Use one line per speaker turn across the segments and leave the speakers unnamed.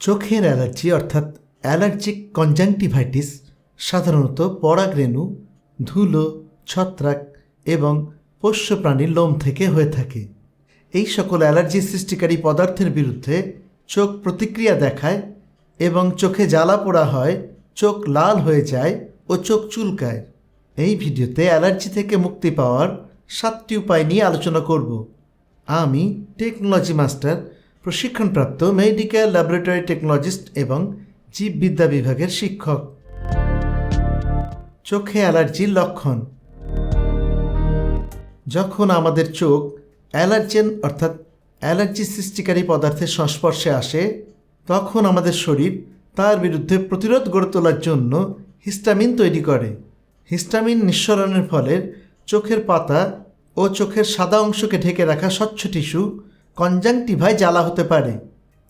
চোখের অ্যালার্জি অর্থাৎ allergic conjunctivitis, সাধারণত পরাগরেণু, ধুলো, ছত্রাক এবং পোষ্য প্রাণীর লোম থেকে হয়ে থাকে। এই সকল অ্যালার্জি সৃষ্টিকারী পদার্থের বিরুদ্ধে চোখ প্রতিক্রিয়া দেখায় এবং চোখে জ্বালা পোড়া হয়, চোখ লাল হয়ে যায় ও চোখ চুলকায়। এই ভিডিওতে অ্যালার্জি থেকে মুক্তি পাওয়ার সাতটি উপায় নিয়ে আলোচনা করব। আমি টেকনোলজি মাস্টার প্রশিক্ষণপ্রাপ্ত মেডিকেল ল্যাবরেটরি টেকনোলজিস্ট এবং জীববিদ্যা বিভাগের শিক্ষক। চোখে অ্যালার্জির লক্ষণ। যখন আমাদের চোখ অ্যালার্জেন অর্থাৎ অ্যালার্জি সৃষ্টিকারী পদার্থের সংস্পর্শে আসে, তখন আমাদের শরীর তার বিরুদ্ধে প্রতিরোধ গড়ে তোলার জন্য হিস্টামিন তৈরি করে। হিস্টামিন নিঃসরণের ফলে চোখের পাতা ও চোখের সাদা অংশকে ঢেকে রাখা স্বচ্ছ টিস্যু কনজাংটিভায় জ্বালা হতে পারে।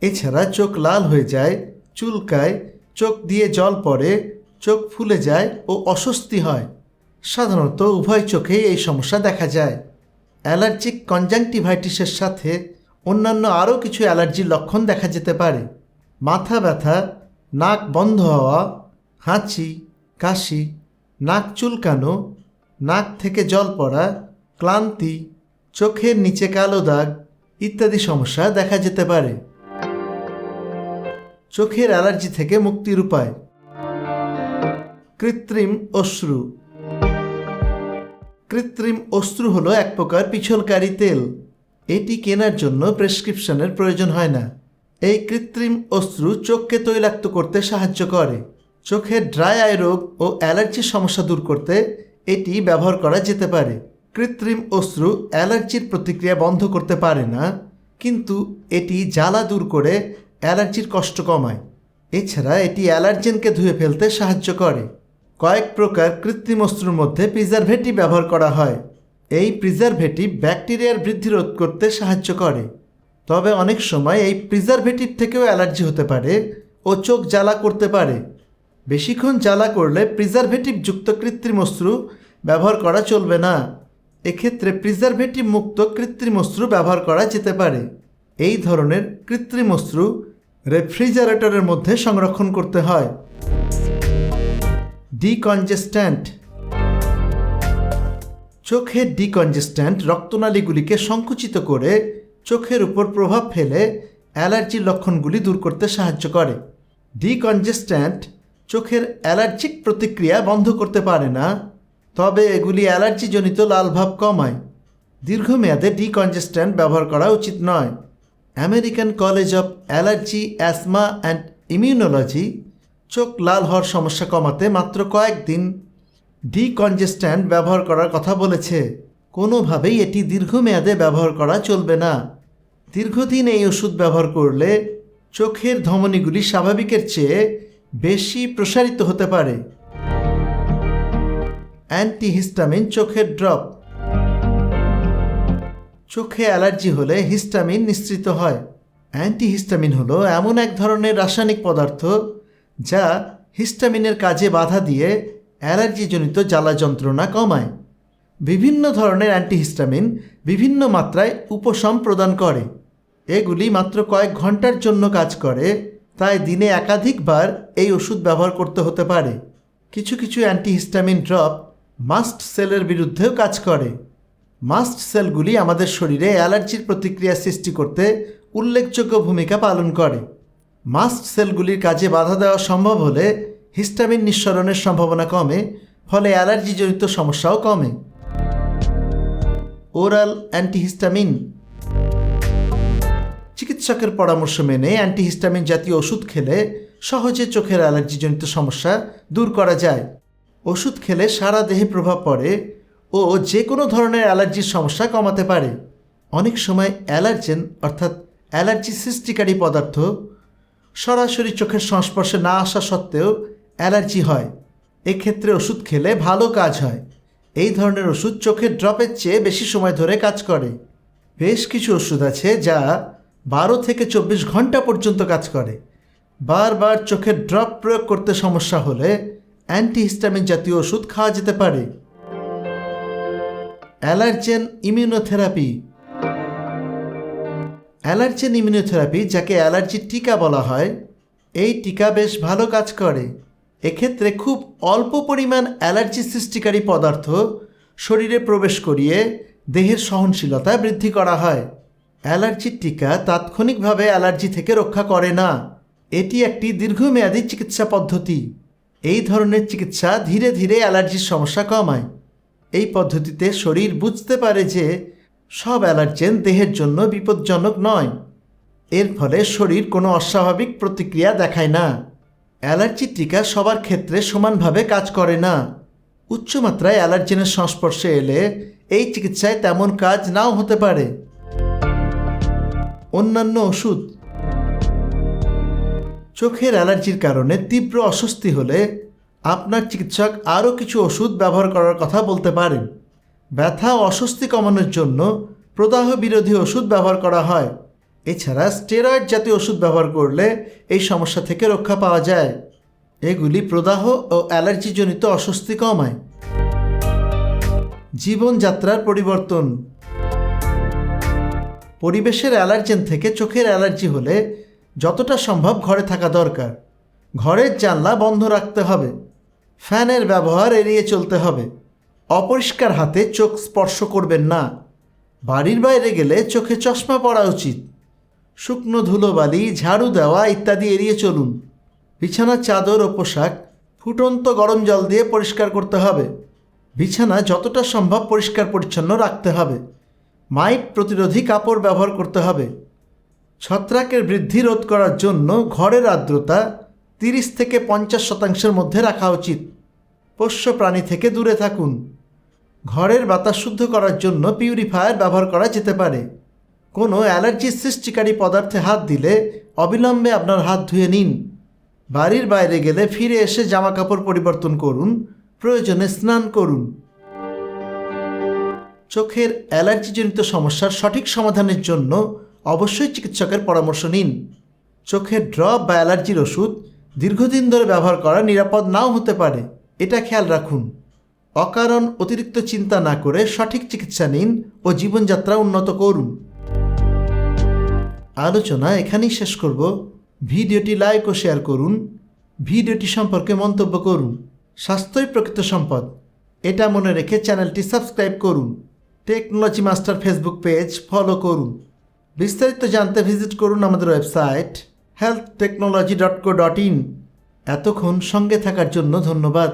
এছাড়া চোখ লাল হয়ে যায়, চুলকায়, চোখ দিয়ে জল পড়ে, চোখ ফুলে যায় ও অস্বস্তি হয়। সাধারণত উভয় চোখেই এই সমস্যা দেখা যায়। অ্যালার্জিক কনজাংটিভাইটিসের সাথে অন্যান্য আরও কিছু অ্যালার্জির লক্ষণ দেখা যেতে পারে। মাথা ব্যথা, নাক বন্ধ হওয়া, হাঁচি, কাশি, নাক চুলকানো, নাক থেকে জল পড়া, ক্লান্তি, চোখের নিচে কালো দাগ ইত্যাদি সমস্যা দেখা যেতে পারে। চোখের অ্যালার্জি থেকে মুক্তির উপায় কৃত্রিম অশ্রু। কৃত্রিম অশ্রু হলো এক প্রকার পিছলকারী তেল। এটি কেনার জন্য প্রেসক্রিপশনের প্রয়োজন হয় না। এই কৃত্রিম অশ্রু চোখকে তৈলাক্ত করতে সাহায্য করে। চোখের ড্রাই আই রোগ ও অ্যালার্জির সমস্যা দূর করতে এটি ব্যবহার করা যেতে পারে। কৃত্রিম অশ্রু অ্যালার্জির প্রতিক্রিয়া বন্ধ করতে পারে না, কিন্তু এটি জ্বালা দূর করে অ্যালার্জির কষ্ট কমায়। এছাড়া এটি অ্যালার্জেনকে ধুয়ে ফেলতে সাহায্য করে। কয়েক প্রকার কৃত্রিম অস্ত্রের মধ্যে প্রিজারভেটিভ ব্যবহার করা হয়। এই প্রিজারভেটিভ ব্যাকটেরিয়ার বৃদ্ধি রোধ করতে সাহায্য করে। তবে অনেক সময় এই প্রিজারভেটিভ থেকেও অ্যালার্জি হতে পারে ও চোখ জ্বালা করতে পারে। বেশিক্ষণ জ্বালা করলে প্রিজারভেটিভ যুক্ত কৃত্রিম অস্ত্রু ব্যবহার করা চলবে না। এক্ষেত্রে প্রিজারভেটিভ মুক্ত কৃত্রিম অস্ত্রু ব্যবহার করা যেতে পারে। এই ধরনের কৃত্রিম অস্ত্রু রেফ্রিজারেটরের মধ্যে সংরক্ষণ করতে হয়। ডিকনজেস্ট্যান্ট। চোখের ডিকনজেস্ট্যান্ট রক্তনালীগুলিকে সংকুচিত করে চোখের উপর প্রভাব ফেলে অ্যালার্জির লক্ষণগুলি দূর করতে সাহায্য করে। ডিকনজেস্ট্যান্ট চোখের অ্যালার্জিক প্রতিক্রিয়া বন্ধ করতে পারে না। তবে এগুলি অ্যালার্জিজনিত লালভাব কমায়। দীর্ঘমেয়াদে ডিকনজেস্ট্যান্ট ব্যবহার করা উচিত নয়। American College of Allergy, Asthma and Immunology চোখ লাল হওয়ার সমস্যা কমাতে মাত্র কয়েকদিন ডিকনজেস্ট্যান্ট ব্যবহার করার কথা বলেছে। কোনোভাবেই এটি দীর্ঘমেয়াদে ব্যবহার করা চলবে না। দীর্ঘদিন এই ওষুধ ব্যবহার করলে চোখের ধমনীগুলি স্বাভাবিকের চেয়ে বেশি প্রসারিত হতে পারে। অ্যান্টিহিস্টামিন চোখের ড্রপ। চোখে অ্যালার্জি হলে হিস্টামিন নিঃসৃত হয়। অ্যান্টিহিস্টামিন হলো এমন এক ধরনের রাসায়নিক পদার্থ যা হিস্টামিনের কাজে বাধা দিয়ে অ্যালার্জিজনিত জ্বালা যন্ত্রণা কমায়। বিভিন্ন ধরনের অ্যান্টিহিস্টামিন বিভিন্ন মাত্রায় উপশম প্রদান করে। এগুলি মাত্র কয়েক ঘণ্টার জন্য কাজ করে, তাই দিনে একাধিকবার এই ওষুধ ব্যবহার করতে হতে পারে। কিছু কিছু অ্যান্টিহিস্টামিন ড্রপ মাস্ট সেলের বিরুদ্ধেও কাজ করে। মাস্ট সেলগুলি আমাদের শরীরে অ্যালার্জির প্রতিক্রিয়া সৃষ্টি করতে উল্লেখযোগ্য ভূমিকা পালন করে। মাস্ট সেলগুলির কাজে বাধা দেওয়া সম্ভব হলে হিস্টামিন নিঃসরণের সম্ভাবনা কমে, ফলে অ্যালার্জিজনিত সমস্যাও কমে। Oral antihistamine. চিকিৎসকের পরামর্শ মেনে অ্যান্টিহিস্টামিন জাতীয় ওষুধ খেলে সহজে চোখের অ্যালার্জিজনিত সমস্যা দূর করা যায়। ওষুধ খেলে সারা দেহে প্রভাব পড়ে ও যে কোনো ধরনের অ্যালার্জির সমস্যা কমাতে পারে। অনেক সময় অ্যালার্জেন, অর্থাৎ অ্যালার্জি সৃষ্টিকারী পদার্থ, সরাসরি চোখের সংস্পর্শে না আসা সত্ত্বেও অ্যালার্জি হয়। এক্ষেত্রে ওষুধ খেলে ভালো কাজ হয়। এই ধরনের ওষুধ চোখের ড্রপের চেয়ে বেশি সময় ধরে কাজ করে। বেশ কিছু ওষুধ আছে যা বারো থেকে চব্বিশ ঘণ্টা পর্যন্ত কাজ করে। বারবার চোখের ড্রপ প্রয়োগ করতে সমস্যা হলে অ্যান্টিহিস্টামিন জাতীয় ওষুধ খাওয়া যেতে পারে। Allergen immunotherapy. অ্যালার্জেন ইমিউনোথেরাপি, যাকে অ্যালার্জির টিকা বলা হয়, এই টিকা বেশ ভালো কাজ করে। এক্ষেত্রে খুব অল্প পরিমাণ অ্যালার্জি সৃষ্টিকারী পদার্থ শরীরে প্রবেশ করিয়ে দেহের সহনশীলতা বৃদ্ধি করা হয়। অ্যালার্জির টিকা তাৎক্ষণিকভাবে অ্যালার্জি থেকে রক্ষা করে না। এটি একটি দীর্ঘমেয়াদী চিকিৎসা পদ্ধতি। এই ধরনের চিকিৎসা ধীরে ধীরে অ্যালার্জির সমস্যা কমায়। এই পদ্ধতিতে শরীর বুঝতে পারে যে সব অ্যালার্জেন দেহের জন্য বিপজ্জনক নয়। এর ফলে শরীর কোনো অস্বাভাবিক প্রতিক্রিয়া দেখায় না। অ্যালার্জির টিকা সবার ক্ষেত্রে সমানভাবে কাজ করে না। উচ্চমাত্রায় অ্যালার্জেনের সংস্পর্শে এলে এই চিকিৎসায় তেমন কাজ নাও হতে পারে। অন্যান্য ওষুধ চোখের অ্যালার্জির কারণে তীব্র অস্বস্তি হলে আপনার চিকিৎসক আরও কিছু ওষুধ ব্যবহার করার কথা বলতে পারেন। ব্যথা অস্বস্তি কমানোর জন্য প্রদাহ বিরোধী ওষুধ ব্যবহার করা হয়। এছাড়া স্টেরয়েড জাতীয় ওষুধ ব্যবহার করলে এই সমস্যা থেকে রক্ষা পাওয়া যায়। এগুলি প্রদাহ ও অ্যালার্জিজনিত অস্বস্তি কমায়। জীবনযাত্রার পরিবর্তন। পরিবেশের অ্যালার্জেন থেকে চোখের অ্যালার্জি হলে যতটা সম্ভব ঘরে থাকা দরকার। ঘরের জানলা বন্ধ রাখতে হবে। ফ্যানের ব্যবহার এড়িয়ে চলতে হবে। অপরিষ্কার হাতে চোখ স্পর্শ করবেন না। বাড়ির বাইরে গেলে চোখে চশমা পরা উচিত। শুকনো ধুলোবালি ঝাড়ু দেওয়া ইত্যাদি এড়িয়ে চলুন। বিছানার চাদর ও পোশাক ফুটন্ত গরম জল দিয়ে পরিষ্কার করতে হবে। বিছানা যতটা সম্ভব পরিষ্কার পরিচ্ছন্ন রাখতে হবে। মাইট প্রতিরোধী কাপড় ব্যবহার করতে হবে। ছত্রাকের বৃদ্ধি রোধ করার জন্য ঘরের আর্দ্রতা তিরিশ থেকে পঞ্চাশ শতাংশের মধ্যে রাখা উচিত। পোষ্য প্রাণী থেকে দূরে থাকুন। ঘরের বাতাস শুদ্ধ করার জন্য পিউরিফায়ার ব্যবহার করা যেতে পারে। কোনো অ্যালার্জি সৃষ্টিকারী পদার্থে হাত দিলে অবিলম্বে আপনার হাত ধুয়ে নিন। বাড়ির বাইরে গেলে ফিরে এসে জামা কাপড় পরিবর্তন করুন। প্রয়োজনে স্নান করুন। চোখের অ্যালার্জিজনিত সমস্যার সঠিক সমাধানের জন্য অবশ্যই চিকিৎসকের পরামর্শ নিন। চোখের ড্রপ বা অ্যালার্জির ওষুধ দীর্ঘদিন ধরে ব্যবহার করা নিরাপদ নাও হতে পারে। এটা খেয়াল রাখুন। অকারণ অতিরিক্ত চিন্তা না করে সঠিক চিকিৎসা নিন ও জীবনযাত্রা উন্নত করুন। আলোচনা এখানেই শেষ করব। ভিডিওটি লাইক ও শেয়ার করুন। ভিডিওটি সম্পর্কে মন্তব্য করুন। স্বাস্থ্যই প্রকৃত সম্পদ। এটা মনে রেখে চ্যানেলটি সাবস্ক্রাইব করুন। Technology master Facebook page follow করুন। বিস্তারিত জানতে ভিজিট করুন আমাদের website health technology dot co dot in এতক্ষণ সঙ্গে থাকার জন্য ধন্যবাদ।